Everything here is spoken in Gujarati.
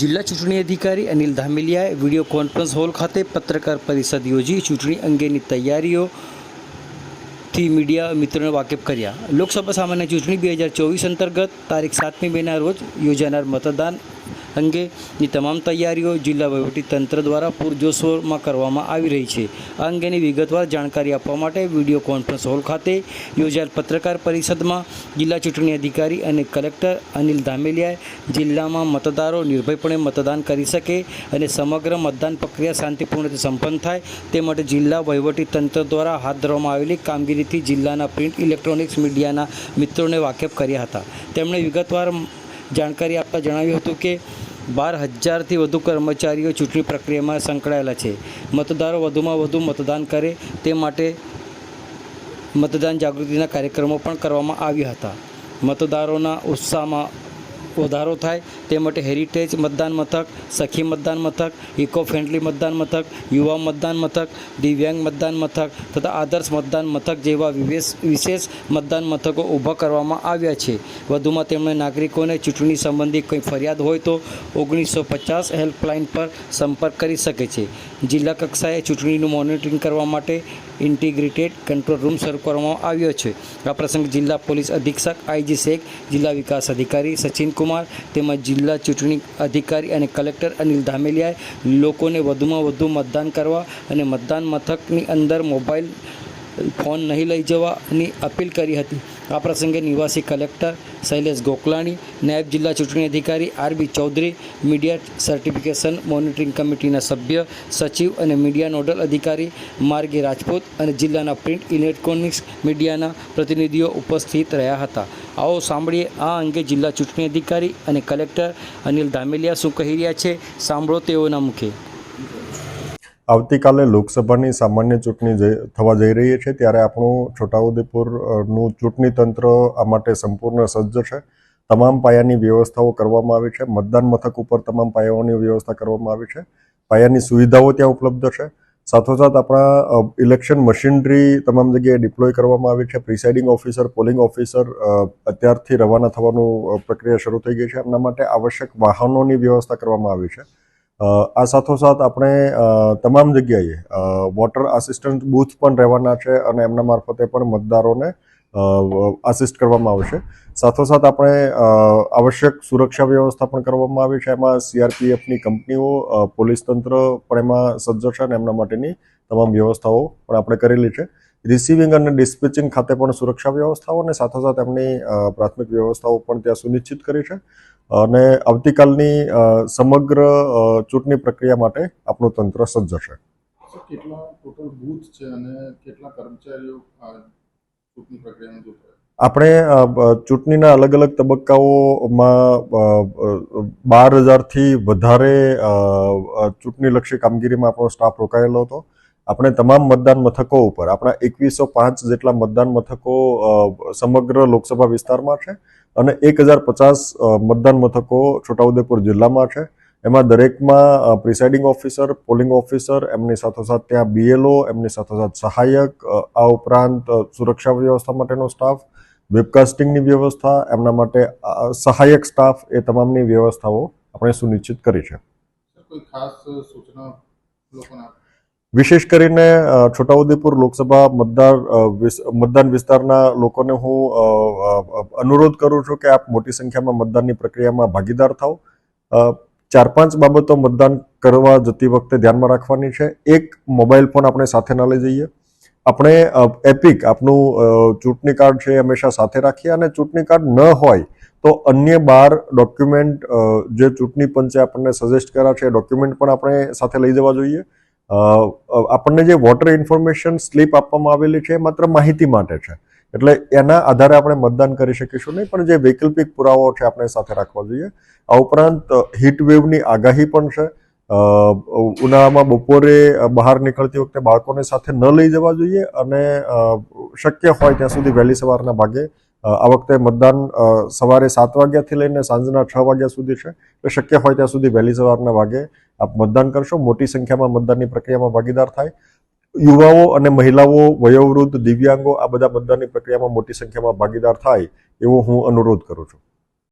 જિલ્લા ચૂંટણી અધિકારી અનિલ ધામેલિયાએ વીડિયો કોન્ફરન્સ હોલ ખાતે પત્રકાર પરિષદ યોજી ચૂંટણી અંગેની તૈયારીઓ થી મીડિયા મિત્રોને વાકેફ કર્યા. લોકસભા સામાન્ય ચૂંટણી બે હજાર ચોવીસ અંતર્ગત તારીખ સાતમી મેના રોજ યોજાનાર મતદાન અંગેની તમામ તૈયારીઓ જિલ્લા વહીવટીતંત્ર દ્વારા પૂરજોશોરમાં કરવામાં આવી રહી છે. આ અંગેની વિગતવાર જાણકારી આપવા માટે વીડિયો કોન્ફરન્સ હોલ ખાતે યોજાયેલ પત્રકાર પરિષદમાં જિલ્લા ચૂંટણી અધિકારી અને કલેક્ટર અનિલ ધામેલિયાએ જિલ્લામાં મતદારો નિર્ભયપણે મતદાન કરી શકે અને સમગ્ર મતદાન પ્રક્રિયા શાંતિપૂર્ણ રીતે સંપન્ન થાય તે માટે જિલ્લા તંત્ર દ્વારા હાથ ધરવામાં આવેલી કામગીરીથી જિલ્લાના પ્રિન્ટ ઇલેક્ટ્રોનિક્સ મીડિયાના મિત્રોને વાકેફ કર્યા હતા. તેમણે વિગતવાર જાણકારી આપતા જણાવ્યું હતું કે બાર હજારથી વધુ કર્મચારીઓ ચૂંટણી પ્રક્રિયામાં સંકળાયેલા છે. મતદારો વધુમાં વધુ મતદાન કરે તે માટે મતદાન જાગૃતિના કાર્યક્રમો પણ કરવામાં આવ્યા હતા. મતદારોના ઉત્સાહમાં વધારો થાય. તે માટે હેરિટેજ મતદાન મથક, સખી મતદાન મથક ઇકો ફ્રેન્ડલી મતદાન મથક, યુવા મતદાન મથક, દિવ્યાંગ મતદાન મથક તથા આદર્શ મતદાન મથક જેવા વિશેષ મતદાન મથકો ઊભા કરવામાં આવ્યા છે. વધુમાં તેમણે નાગરિકોને ચૂંટણી સંબંધી કંઈ ફરિયાદ હોય તો ઓગણીસો પચાસ હેલ્પલાઇન પર સંપર્ક કરી શકે છે. જિલ્લા કક્ષાએ ચૂંટણીનું મોનિટરિંગ કરવા માટે ઇન્ટિગ્રેટેડ કંટ્રોલ રૂમ શરૂ કરવામાં આવ્યો છે. આ પ્રસંગે જિલ્લા પોલીસ અધિક્ષક આઈજી શેખ, જિલ્લા વિકાસ અધિકારી સચિન કુમાર તેમજ જિલ્લા ચૂંટણી અધિકારી અને કલેક્ટર અનિલ ધામેલિયાએ લોકોને વધુમાં વધુ મતદાન કરવા અને મતદાન મથકની અંદર મોબાઈલ ફોન નહીં લઈ જવાની અપીલ કરી હતી. આ પ્રસંગે નિવાસી કલેક્ટર શૈલેષ ગોકલાણી, નાયબ જિલ્લા ચૂંટણી અધિકારી RB Chaudhary, media certification monitoring કમિટીના સભ્ય, સચિવ અને મીડિયા નોડલ અધિકારી માર્ગી રાજપૂત અને જિલ્લાના પ્રિન્ટ ઇલેક્ટ્રોનિક્સ મીડિયાના પ્રતિનિધિઓ ઉપસ્થિત રહ્યા હતા. આવો સાંભળીએ આ અંગે જિલ્લા ચૂંટણી અધિકારી અને કલેક્ટર અનિલ ધામેલિયા શું કહી રહ્યા છે? સાંભળો તેઓના મુખે. આવતીકાલે લોકસભાની સામાન્ય ચૂંટણી થવા જઈ રહી છે, ત્યારે આપણું છોટાઉદેપુરનું ચૂંટણી તંત્ર આ માટે સંપૂર્ણ સજ્જ છે. તમામ પાયાની વ્યવસ્થાઓ કરવામાં આવી છે, મતદાન મથક ઉપર તમામ પાયાઓની વ્યવસ્થા કરવામાં આવી છે. પાયાની સુવિધાઓ ત્યાં ઉપલબ્ધ છે. સાથોસાથ આપણા ઇલેક્શન મશીનરી તમામ જગ્યાએ ડિપ્લોય કરવામાં આવી છે. પ્રિસાઇડિંગ ઓફિસર પોલિંગ ઓફિસર અત્યારથી રવાના થવાનું પ્રક્રિયા શરૂ થઈ ગઈ છે. એમના માટે આવશ્યક વાહનોની વ્યવસ્થા કરવામાં આવી છે. આ સાથોસાથ આપણે તમામ જગ્યાએ વોટર આસિસ્ટન્ટ બૂથ પણ રહેવાના છે અને એમના મારફતે પણ મતદારોને આસિસ્ટ કરવામાં આવશે. સાથોસાથ આપણે આવશ્યક સુરક્ષા વ્યવસ્થા પણ કરવામાં આવી છે. એમાં સીઆરપીએફની કંપનીઓ પોલીસ તંત્ર પણ એમાં સજ્જ છે અને એમના માટેની તમામ વ્યવસ્થાઓ પણ આપણે કરેલી છે. રિસીવિંગ અને ડિસ્પેચિંગ ખાતે પણ સુરક્ષા વ્યવસ્થાઓ અને સાથોસાથ એમની પ્રાથમિક વ્યવસ્થાઓ પણ ત્યાં સુનિશ્ચિત કરી છે. અને આવતીકાલની સમગ્ર ચૂંટણી પ્રક્રિયા માટે આપણું તંત્ર સજ્જ છે. કેટલા ટોટલ બૂથ છે અને કેટલા કર્મચારીઓ આપણે ચૂંટણીના અલગ અલગ તબક્કાઓમાં બાર હજારથી વધારે ચૂંટણીલક્ષી કામગીરીમાં આપણો સ્ટાફ રોકાયેલો હતો. આપણે તમામ મતદાન મથકો ઉપર, આપણા એકવીસો પાંચ જેટલા મતદાન મથકો સમગ્ર લોકસભા વિસ્તારમાં છે અને એક હજાર પચાસ મતદાન મથકો છોટાઉદેપુર જિલ્લામાં છે. એમાં દરેકમાં પ્રિસાઇડિંગ ઓફિસર પોલિંગ ઓફિસર એમની સાથોસાથ ત્યાં બીએલઓ એમની સાથોસાથ સહાયક આ ઉપરાંત સુરક્ષા વ્યવસ્થા માટેનો સ્ટાફ વેબકાસ્ટિંગની વ્યવસ્થા એમના માટે સહાયક સ્ટાફ એ તમામની વ્યવસ્થાઓ આપણે સુનિશ્ચિત કરી છે. કોઈ ખાસ સૂચના લોકોને? વિશેષ કરીને છોટાઉદેપુર લોકસભા મતદાર મતદાન વિસ્તારના લોકોને હું અનુરોધ કરું છું કે આપ મોટી સંખ્યામાં મતદાનની પ્રક્રિયામાં ભાગીદાર થાઓ. અ, ચાર પાંચ બાબતો મતદાન કરવા જતી વખતે ધ્યાનમાં રાખવાની છે. એક, મોબાઈલ ફોન આપણે સાથે ના લઈ જઈએ. આપણે એપિક આપનું ચૂંટણી કાર્ડ છે એ હંમેશા સાથે રાખીએ અને ચૂંટણી કાર્ડ ન હોય તો અન્ય બાર ડોક્યુમેન્ટ જે ચૂંટણી પંચે આપણને સજેસ્ટ કર્યા છે એ ડોક્યુમેન્ટ પણ આપણે સાથે લઈ જવા જોઈએ. આપણને જે વોટર ઇન્ફોર્મેશન સ્લીપ આપવામાં આવેલી છે એ માત્ર માહિતી માટે છે. એટલે એના આધારે આપણે મતદાન કરી શકીશું નહીં, પણ જે વૈકલ્પિક પુરાવાઓ છે આપણે સાથે રાખવા જોઈએ. આ ઉપરાંત હીટ વેવની આગાહી પણ છે. ઉનાળામાં બપોરે બહાર નીકળતી વખતે બાળકોને સાથે ન લઈ જવા જોઈએ અને શક્ય હોય ત્યાં સુધી વહેલી સવારના ભાગે આ વખતે મતદાન સવારે સાત વાગ્યાથી લઈને સાંજના છ વાગ્યા સુધી છે. એટલે શક્ય હોય ત્યાં સુધી વહેલી સવારના ભાગે આપ મતદાન કરશો. મોટી સંખ્યામાં મતદાનની પ્રક્રિયામાં ભાગીદાર થાય. યુવાઓ અને મહિલાઓ વયોવૃદ્ધ દિવ્યાંગો આ બધા મતદાનની પ્રક્રિયામાં મોટી સંખ્યામાં ભાગીદાર થાય એવો હું અનુરોધ કરું છું.